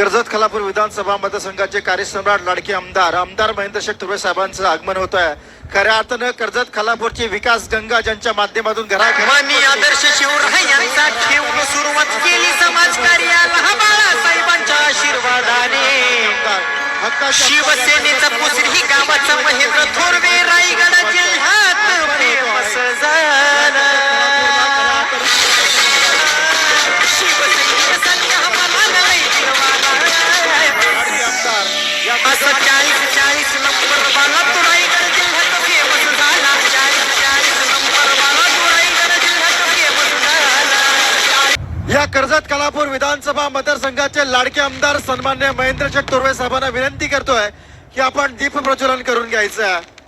कर्जत खालापूर विधानसभा मतदारसंघाचे कार्यसम्राट लाडके आमदार आमदार महेंद्र शेठ तुर्वे साहेबांचं आगमन होत आहे खऱ्या अर्थानं कर्जत खालापूरची विकास गंगा ज्यांच्या माध्यमातून मानी आदर्श शिवराय यांचा ठेवून सुरुवात केली समाजकार्याला बाळासाहेबांच्या आशीर्वादाने. शिवसेनेचा पुसरी गावाचा महेंद्र थोरवे रायगड जिल्ह्यात फेमस झाला. कर्जत कलापूर विधानसभा मतदारसंघाचे लाडके आमदार सन्मान्य महेंद्र शेख तोरवे साहेबांना विनंती करतोय की आपण दीप प्रज्वलन करून घ्यायचं आहे.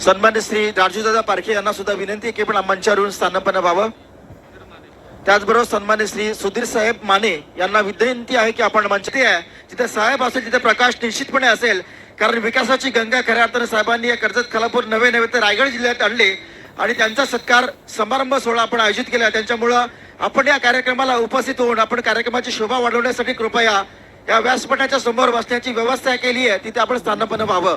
सन्मान्य श्री राजूदादा पारखे यांना सुद्धा विनंती आहे की आपण मंचावरून स्थानपन्न व्हावं. त्याचबरोबर सन्मान्य श्री सुधीर साहेब माने यांना विनंती आहे की आपण मंचते आहे जिथे साहेब असेल तिथे प्रकाश निश्चितपणे असेल. कारण विकासाची गंगा खऱ्या अर्थाने साहेबांनी या कर्जत खालापूर नवे नवे तर रायगड जिल्ह्यात आणले आणि त्यांचा सत्कार समारंभ सोहळा आपण आयोजित केला. त्यांच्यामुळं आपण या कार्यक्रमाला उपस्थित होऊन आपण कार्यक्रमाची शोभा वाढवण्यासाठी कृपया या व्यासपीठाच्या समोर बसण्याची व्यवस्था केली आहे. तिथे आपण स्थानपण व्हावं.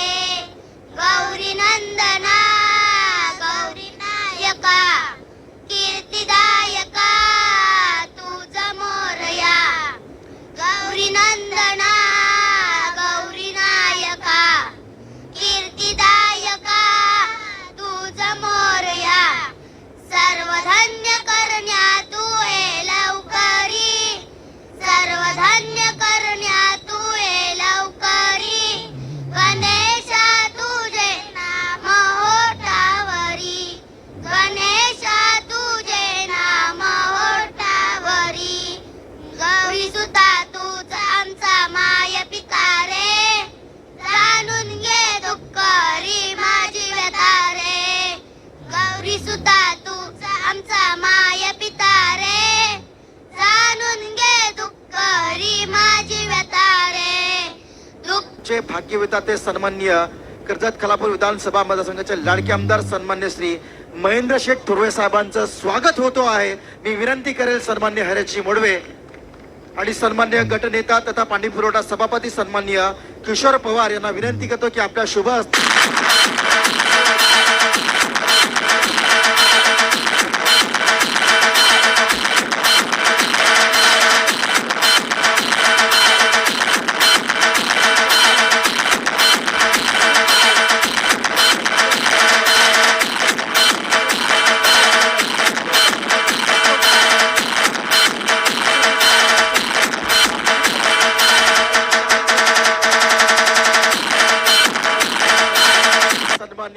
दुःख भाग्यविता ते सन्मान्य कर्जत खलापूर विधानसभा मतदारसंघाचे लाडके आमदार सन्मान्य श्री महेंद्र शेठ थुर्वे साहेबांचं स्वागत होतो आहे. मी विनंती करेल सन्मान्य हरेची मोडवे आणि सन्मान्य गटनेता तथा पाणी पुरवठा सभापती सन्मान्य किशोर पवार यांना विनंती करतो की आपल्या शुभ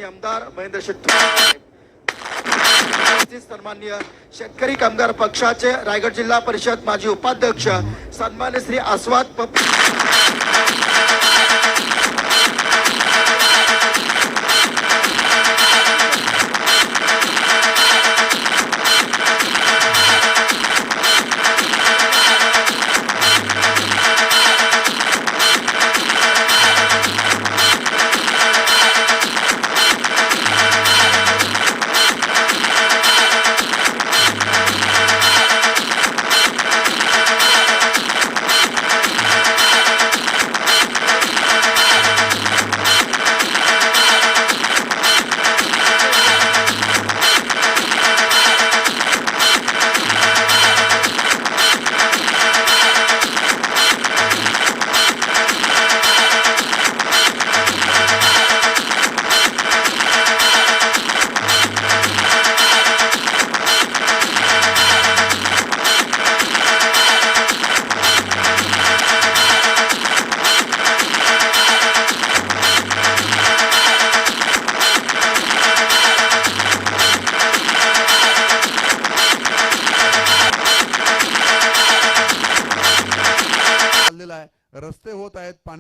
हस्ते आमदार महेंद्र शेट्टी सन्माननीय शेतकरी कामगार पक्षाचे रायगड जिल्हा परिषद माजी उपाध्यक्ष सन्मान्य श्री आस्वाद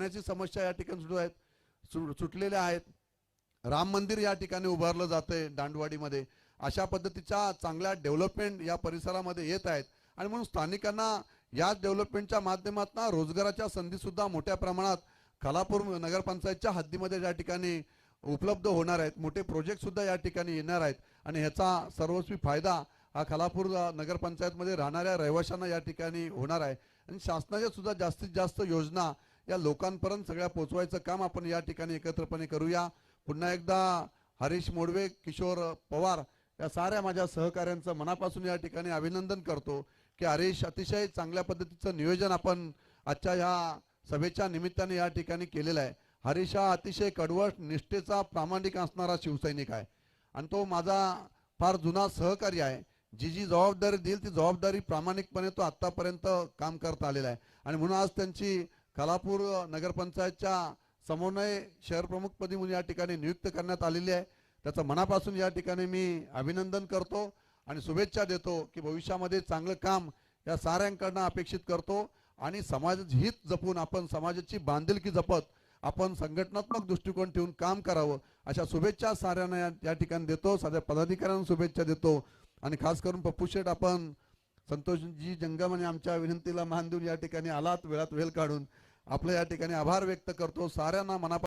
पाण्याची समस्या या ठिकाणी सुरू आहेत सुटलेल्या आहेत. राम मंदिर या ठिकाणी उभारलं जातंय दांडवाडीमध्ये. अशा पद्धतीच्या चांगल्या डेव्हलपमेंट या परिसरामध्ये येत आहेत. आणि म्हणून स्थानिकांना या डेव्हलपमेंटच्या माध्यमातून रोजगाराच्या संधी सुद्धा मोठ्या प्रमाणात खालापूर नगरपंचायतच्या हद्दीमध्ये या ठिकाणी उपलब्ध होणार आहेत मोठे प्रोजेक्ट सुद्धा या ठिकाणी येणार आहेत. आणि ह्याचा सर्वस्वी फायदा हा खालापूर नगरपंचायतमध्ये राहणाऱ्या रहिवाशांना या ठिकाणी होणार आहे. आणि शासनाच्या सुद्धा जास्तीत जास्त योजना या लोकांपर्यंत सगळ्या पोचवायचं काम आपण या ठिकाणी एकत्रपणे करूया. पुन्हा एकदा हरीश मोडवे किशोर पवार या साऱ्या माझ्या सहकाऱ्यांचं मनापासून या ठिकाणी अभिनंदन करतो की हरीश अतिशय चांगल्या पद्धतीचं नियोजन आपण आजच्या ह्या सभेच्या निमित्ताने या ठिकाणी केलेलं आहे. हरीश हा अतिशय कडवट निष्ठेचा प्रामाणिक असणारा शिवसैनिक आहे. आणि तो माझा फार जुना सहकारी आहे. जी जी जबाबदारी देईल ती जबाबदारी प्रामाणिकपणे तो आत्तापर्यंत काम करता आलेला आहे. आणि म्हणून आज त्यांची खालापूर नगरपंचायतच्या समन्वय शहर प्रमुखपदी म्हणून या ठिकाणी नियुक्त करण्यात आलेली आहे. त्याचं मनापासून या ठिकाणी मी अभिनंदन करतो आणि शुभेच्छा देतो की भविष्यामध्ये चांगलं काम या साऱ्यांकडनं अपेक्षित करतो आणि समाजाचं हित जपून आपण समाजाची बांधिलकी जपत आपण संघटनात्मक दृष्टिकोन ठेवून काम करावं अशा शुभेच्छा साऱ्यांना या- या ठिकाणी देतो. साध्या पदाधिकाऱ्यांना शुभेच्छा देतो. आणि खास करून पप्पू शेठ आपण संतोषजी जंगम आणि आमच्या विनंतीला मान देऊन या ठिकाणी आलात वेळात वेळ काढून. आपलं या ठिकाणी आभार व्यक्त करतो. साऱ्यांना मनापासून